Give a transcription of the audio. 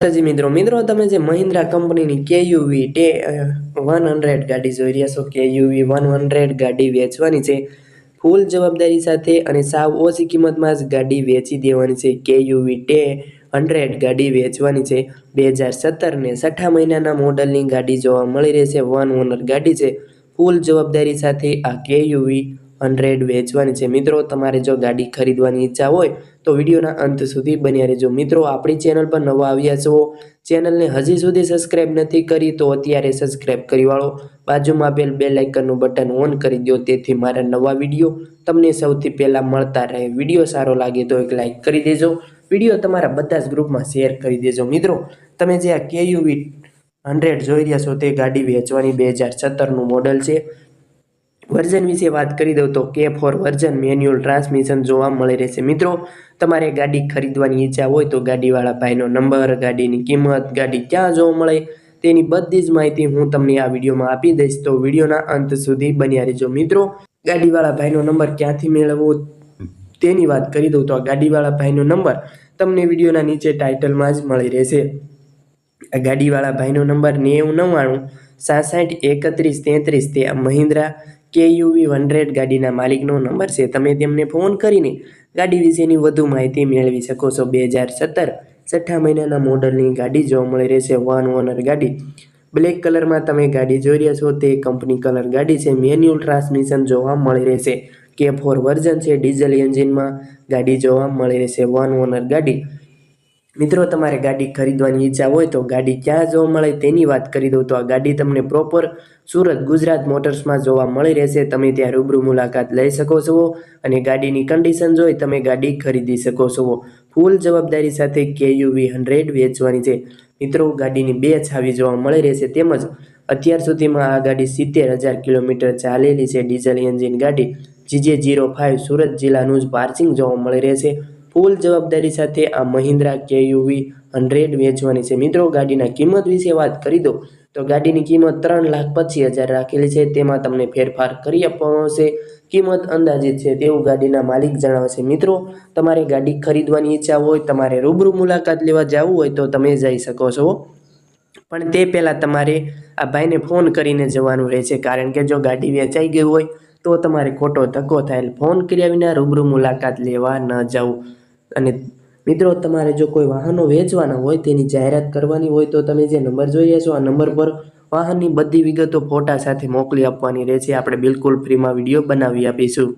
માતાજી મિત્રો મિત્રો, તમે જે મહિન્દ્રા કંપનીની કેયુવી ટે વન હંડ્રેડ ગાડી જોઈ રહ્યા છો કેયુવી વન હંડ્રેડ ગાડી વેચવાની છે. ફૂલ જવાબદારી સાથે અને સાવ ઓછી કિંમતમાં જ ગાડી વેચી દેવાની છે. કેયુવી ટે હંડ્રેડ ગાડી વેચવાની છે. બે હજાર સત્તરને છઠ્ઠા મહિનાના મોડલની ગાડી જોવા મળી રહેશે વન ઓનર ગાડી છે. ફૂલ જવાબદારી સાથે આ કેયુવી હંડ્રેડ વેચવાની છે. મિત્રો, તમારે જો ગાડી ખરીદવાની ઈચ્છા હોય, તો વિડીયોના અંત સુધી બન્યા રહેજો. મિત્રો, આપણી ચેનલ પર નવા આવ્યા છો, ચેનલને હજી સુધી સબસ્ક્રાઇબ નથી કરી, તો અત્યારે સબસ્ક્રાઇબ કરી વાળો. બાજુમાં આપેલ બે લાઇકનનું બટન ઓન કરી દો, તેથી મારા નવા વીડિયો તમને સૌથી પહેલાં મળતા રહે. વીડિયો સારો લાગે તો એક લાઇક કરી દેજો. વીડિયો તમારા બધા જ ગ્રુપમાં શેર કરી દેજો. મિત્રો, તમે જે આ કેયુવી હંડ્રેડ જોઈ રહ્યા છો, તે ગાડી વેચવાની બે હજાર સત્તરનું મોડલ છે. વર્ઝન વિશે વાત કરી દઉં તો કે ફોર વર્ઝન મેન્યુઅલ ટ્રાન્સમિશન જોવા મળી રહેશે. મિત્રો, તમારે ગાડી ખરીદવાની ઈચ્છા હોય તો ગાડીવાળા ભાઈનો નંબર ગાડીની કિંમત, ગાડી ક્યાં જોવા મળે તેની બધી જ માહિતી હું તમને આ વિડીયોમાં આપી દઈશ. તો વિડીયોના અંત સુધી બન્યા રહેજો. મિત્રો, ગાડીવાળા ભાઈનો નંબર ક્યાંથી મેળવવો તેની વાત કરી દઉં તો આ ગાડીવાળા ભાઈનો નંબર તમને વિડીયોના નીચે ટાઇટલમાં જ મળી રહેશે. આ ગાડીવાળા ભાઈનો નંબર નેવું નવ્વાણું, સાસઠ, એકત્રીસ, તેત્રીસ, તે મહિન્દ્રા કેયુવી હંડ્રેડ ગાડીના માલિકનો નંબર છે. તમે તેમને ફોન કરીને ગાડી વિશેની વધુ માહિતી મેળવી શકો છો. બે હજાર સત્તર છઠ્ઠા મહિનાના મોડલની ગાડી જોવા મળી રહેશે. વન ઓનર ગાડી. બ્લેક કલરમાં તમે ગાડી જોઈ રહ્યા છો. તે કંપની કલર ગાડી છે. મેન્યુઅલ ટ્રાન્સમિશન જોવા મળી રહેશે. કે ફોર વર્ઝન છે. ડીઝલ એન્જિનમાં ગાડી જોવા મળી રહેશે. વન ઓનર ગાડી. મિત્રો, તમારે ગાડી ખરીદવાની ઈચ્છા હોય તો ગાડી ક્યાં જોવા મળે તેની વાત કરી દઉં તો આ ગાડી તમને પ્રોપર સુરત ગુજરાત મોટર્સમાં જોવા મળી રહેશે. તમે ત્યાં રૂબરૂ મુલાકાત લઈ શકો છો અને ગાડીની કન્ડિશન જોઈ તમે ગાડી ખરીદી શકો છો. ફૂલ જવાબદારી સાથે કેયુવી હંડ્રેડ વેચવાની છે. મિત્રો, ગાડીની બે છાવી જોવા મળી રહેશે તેમજ અત્યાર સુધીમાં આ ગાડી સિત્તેર હજાર કિલોમીટર ચાલેલી છે. ડીઝલ એન્જિન ગાડી જીજે જીરો ફાઇવ સુરત જિલ્લાનું જ પાર્સિંગ જોવા મળી રહેશે. ફૂલ જવાબદારી સાથે આ મહિન્દ્રા કેયુવી હંડ્રેડ વેચવાની છે. મિત્રો, ગાડીના કિંમત વિશે વાત કરી દો. તો ગાડીની કિંમત ત્રણ લાખ પચીસ હજાર રાખેલી છે. તેમાં તમને ફેરફાર કરી આપવામાં આવશે. કિંમત અંદાજિત છે તેવું ગાડીના માલિક જણાવે છે મિત્રો, તમારે ગાડી ખરીદવાની ઈચ્છા હોય, તમારે રૂબરૂ મુલાકાત લેવા જવું હોય તો તમે જઈ શકો છો. પણ તે પહેલાં તમારે આ ભાઈને ફોન કરીને જવાનું રહેશે. કારણ કે જો ગાડી વેચાઈ ગઈ હોય, તો તમારે ખોટો ધક્કો થાય. ફોન કર્યા વિના રૂબરૂ મુલાકાત લેવા ન જવું. અને મિત્રો, તમારે જો કોઈ વાહનો વેચવાના હોય, તેની જાહેરાત કરવાની હોય, તો તમે જે નંબર જોઈ રહ્યા છો, આ નંબર પર વાહનની બધી વિગતો ફોટા સાથે મોકલી આપવાની રહેશે. આપણે બિલકુલ ફ્રીમાં વીડિયો બનાવી આપીશું.